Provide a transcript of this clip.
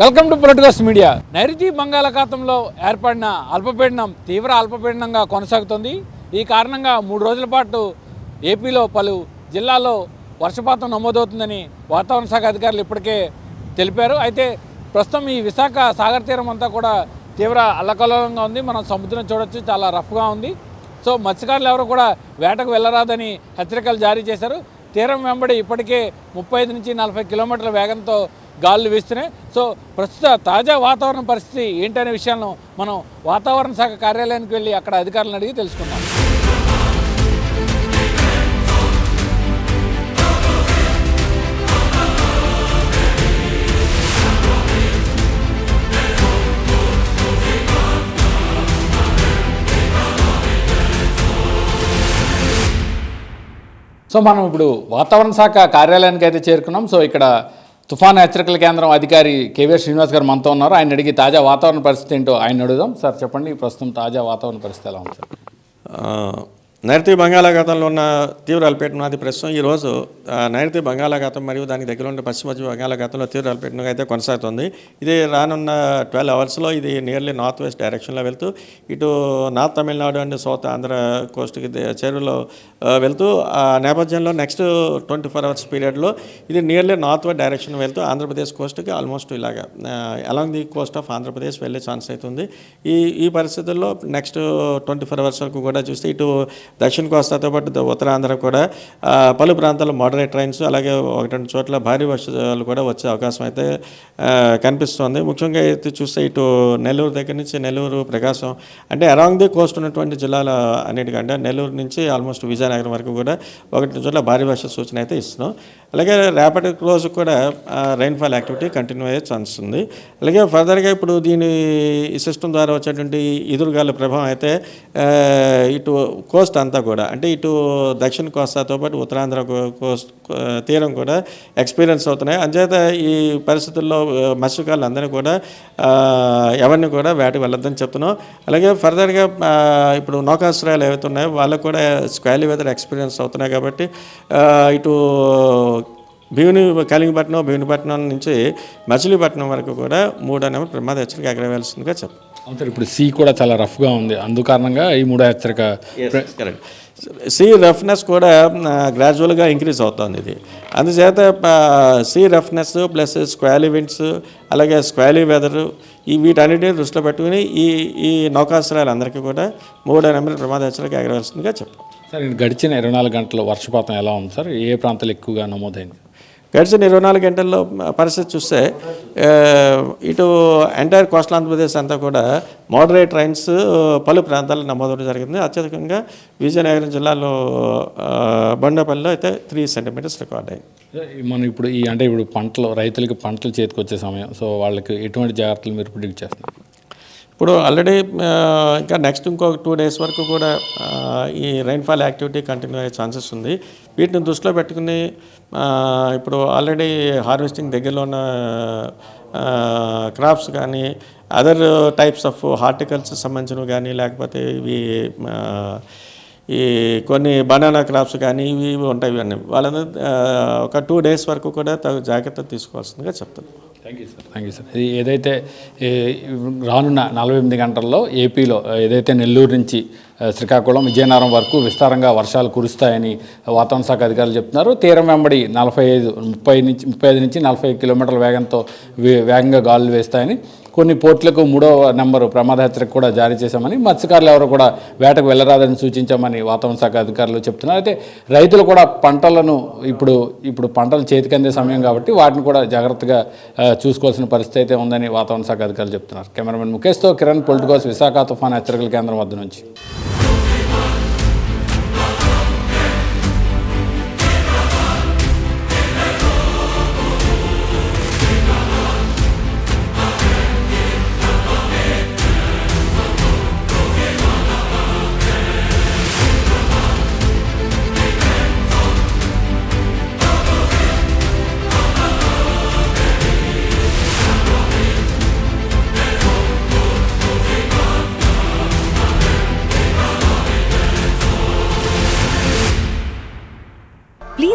Welcome to politicals media. నైరుతి బంగాళాఖాతంలో ఏర్పడిన అల్పపీడనం తీవ్ర అల్పపీడనంగా కొనసాగుతుంది. ఈ కారణంగా మూడు రోజుల పాటు ఏపీలో పలు జిల్లాల్లో వర్షపాతం నమోదవుతుందని వాతావరణ శాఖ అధికారులు ఇప్పటికే తెలిపారు. అయితే ప్రస్తుతం ఈ విశాఖ సాగర్ తీరం అంతా కూడా తీవ్ర అల్లకల్లోలంగా ఉంది. మనం సముద్రం చూడొచ్చు చాలా రఫ్గా ఉంది. సో మత్స్యకారులు ఎవరు కూడా వేటకు వెళ్ళరాదని హెచ్చరికలు జారీ చేశారు. తీరం వెంబడి ఇప్పటికే ముప్పై ఐదు నుంచి నలభై కిలోమీటర్ల వేగంతో గాలులు వీస్తున్నాయి. సో ప్రస్తుత తాజా వాతావరణ పరిస్థితి ఏంటనే విషయాలను మనం వాతావరణ శాఖ కార్యాలయానికి వెళ్ళి అక్కడ అధికారులను అడిగి తెలుసుకుందాం. సో మనం ఇప్పుడు వాతావరణ శాఖ కార్యాలయానికి అయితే చేరుకున్నాం. సో ఇక్కడ తుఫాన్ హెచ్చరికల కేంద్రం అధికారి కేవీ శ్రీనివాస్ గారు మనతో ఉన్నారు. ఆయన అడిగి తాజా వాతావరణ పరిస్థితి ఏంటో ఆయన అడుగుదాం. సార్ చెప్పండి. ప్రస్తుతం తాజా వాతావరణ పరిస్థితి ఎలా ఉంది సార్? నైరుతి బంగాళాఖాతంలో ఉన్న తీవ్ర అల్పపీడనం అది ప్రస్తుతం. ఈరోజు నైరుతి బంగాళాఖాతం మరియు దానికి దగ్గర ఉన్న పశ్చిమ బంగాళాఖాతంలో తీవ్రాలు అయితే కొనసాగుతుంది. ఇది రానున్న ట్వెల్వ్ అవర్స్లో ఇది నియర్లీ నార్త్ వెస్ట్ డైరెక్షన్లో వెళ్తూ ఇటు north Tamil Nadu and south Andhra కోస్ట్కి చెరువులో వెళ్తూ ఆ నేపథ్యంలో నెక్స్ట్ ట్వంటీ ఫోర్ అవర్స్ పీరియడ్లో ఇది నియర్లీ నార్త్ వెస్ట్ డైరెక్షన్ వెళ్తూ ఆంధ్రప్రదేశ్ కోస్ట్కి ఆల్మోస్ట్ ఇలాగా along the coast of Andhra Pradesh వెళ్ళే ఛాన్స్ అవుతుంది ఈ ఈ పరిస్థితుల్లో నెక్స్ట్ ట్వంటీ ఫోర్ అవర్స్ వరకు కూడా చూస్తే ఇటు దక్షిణ కోస్తాతో పాటు ఉత్తరాంధ్ర కూడా పలు ప్రాంతాల్లో మోడరేట్ ట్రైన్స్ అలాగే ఒకటి రెండు చోట్ల భారీ వర్షాలు కూడా వచ్చే అవకాశం అయితే కనిపిస్తోంది. ముఖ్యంగా అయితే చూస్తే ఇటు నెల్లూరు దగ్గర నుంచి నెల్లూరు ప్రకాశం అంటే అరాంగ్ ది కోస్ట్ ఉన్నటువంటి జిల్లాల అన్నిటికంటే నెల్లూరు నుంచి ఆల్మోస్ట్ విజయనగరం వరకు కూడా ఒకటి చోట్ల భారీ వర్ష సూచన అయితే ఇస్తున్నాం. అలాగే రేపటి రోజు కూడా రైన్ఫాల్ యాక్టివిటీ కంటిన్యూ అయ్యే ఛాన్స్ ఉంది. అలాగే ఫర్దర్గా ఇప్పుడు దీని ఈ సిస్టమ్ ద్వారా వచ్చేటువంటి ఎదురుగాల ప్రభావం అయితే ఇటు కోస్ట్ అంతా కూడా అంటే ఇటు దక్షిణ కోస్తాతో పాటు ఉత్తరాంధ్ర కోస్ట్ తీరం కూడా ఎక్స్పీరియన్స్ అవుతున్నాయి. అంచేత ఈ పరిస్థితుల్లో మత్స్యకారులు అందరినీ కూడా ఎవరిని కూడా వేటకు వెళ్ళొద్దని చెప్తున్నాం. అలాగే ఫర్దర్గా ఇప్పుడు నౌకాశ్రయాలు ఏవైతే ఉన్నాయో వాళ్ళకు కూడా స్క్వాలీ వెదర్ ఎక్స్పీరియన్స్ అవుతున్నాయి కాబట్టి ఇటు భీముని కలింగపట్నం భీమునిపట్నం నుంచి మచిలీపట్నం వరకు కూడా మూడో నెంబర్ ప్రమాద హెచ్చరిక ఎగరవేయాల్సిందిగా చెప్పారు అవును సార్ ఇప్పుడు సీ కూడా చాలా రఫ్గా ఉంది. అందు కారణంగా ఈ మూడో హెచ్చరిక కరెక్ట్ సీ రఫ్నెస్ కూడా గ్రాడ్యువల్గా ఇంక్రీజ్ అవుతుంది ఇది. అందుచేత sea roughness plus squally winds అలాగే స్క్వాలీ వెదర్ ఈ వీటన్నిటిని దృష్టిలో పెట్టుకుని ఈ ఈ నౌకాశ్రయాలు అందరికీ కూడా మూడో నెంబర్ ప్రమాద హెచ్చరిక ఎగరవలసిందిగా చెప్పారు సార్ గడిచిన ఇరవై నాలుగు గంటల వర్షపాతం ఎలా ఉంది సార్? ఏ ప్రాంతాలు ఎక్కువగా నమోదైంది? గడిచిన ఇరవై నాలుగు గంటల్లో పరిస్థితి చూస్తే ఇటు ఎంటైర్ కోస్టల్ ఆంధ్రప్రదేశ్ అంతా కూడా మోడరేట్ రైన్స్ పలు ప్రాంతాల్లో నమోదవడం జరిగింది. అత్యధికంగా విజయనగరం జిల్లాలో బండపల్లిలో అయితే త్రీ సెంటీమీటర్స్ రికార్డ్ అయ్యాయి. మనం ఇప్పుడు ఈ అంటే ఇప్పుడు పంటలు రైతులకు పంటలు చేతికి వచ్చే సమయం. సో వాళ్ళకి ఎటువంటి జాగ్రత్తలు మీరు ప్రిడిక్ట్ చేస్తున్నారు? ఇప్పుడు ఆల్రెడీ ఇంకా నెక్స్ట్ ఇంకో టూ డేస్ వరకు కూడా ఈ రైన్ఫాల్ యాక్టివిటీ కంటిన్యూ అయ్యే ఛాన్సెస్ ఉంది. వీటిని దృష్టిలో పెట్టుకుని ఇప్పుడు ఆల్రెడీ హార్వెస్టింగ్ దగ్గరలో ఉన్న క్రాప్స్ కానీ అదర్ టైప్స్ ఆఫ్ హార్టికల్చర్ సంబంధించినవి కానీ లేకపోతే ఇవి ఈ కొన్ని బనానా క్రాప్స్ కానీ ఇవి ఇవి ఉంటాయి ఇవన్నీ. వాళ్ళందరూ ఒక టూ డేస్ వరకు కూడా తగు జాగ్రత్త తీసుకోవాల్సిందిగా చెప్తున్నాను thank you sir thank you sir ఇది ఏదైతే రానున్న నలభై ఎనిమిది గంటల్లో ఏపీలో ఏదైతే నెల్లూరు నుంచి శ్రీకాకుళం విజయనగరం వరకు విస్తారంగా వర్షాలు కురుస్తాయని వాతావరణ శాఖ అధికారులు చెప్తున్నారు. తీరం వెంబడి నలభై ఐదు ముప్పై నుంచి ముప్పై ఐదు నుంచి నలభై కిలోమీటర్ల వేగంతో వే- వేగంగా గాలులు వేస్తాయని కొన్ని పోర్టులకు మూడో నెంబరు ప్రమాద హెచ్చరిక కూడా జారీ చేశామని మత్స్యకారులు ఎవరు కూడా వేటకు వెళ్ళరాదని సూచించామని వాతావరణ శాఖ అధికారులు చెప్తున్నారు. అయితే రైతులు కూడా పంటలను ఇప్పుడు ఇప్పుడు పంటలు చేతికి అందే సమయం కాబట్టి వాటిని కూడా జాగ్రత్తగా చూసుకోవాల్సిన పరిస్థితి అయితే ఉందని వాతావరణ శాఖ అధికారులు చెప్తున్నారు. కెమెరామెన్ ముఖేష్తో కిరణ్ పొలిటికోస్ విశాఖ తుఫాన్ హెచ్చరికల కేంద్రం వద్ద నుంచి.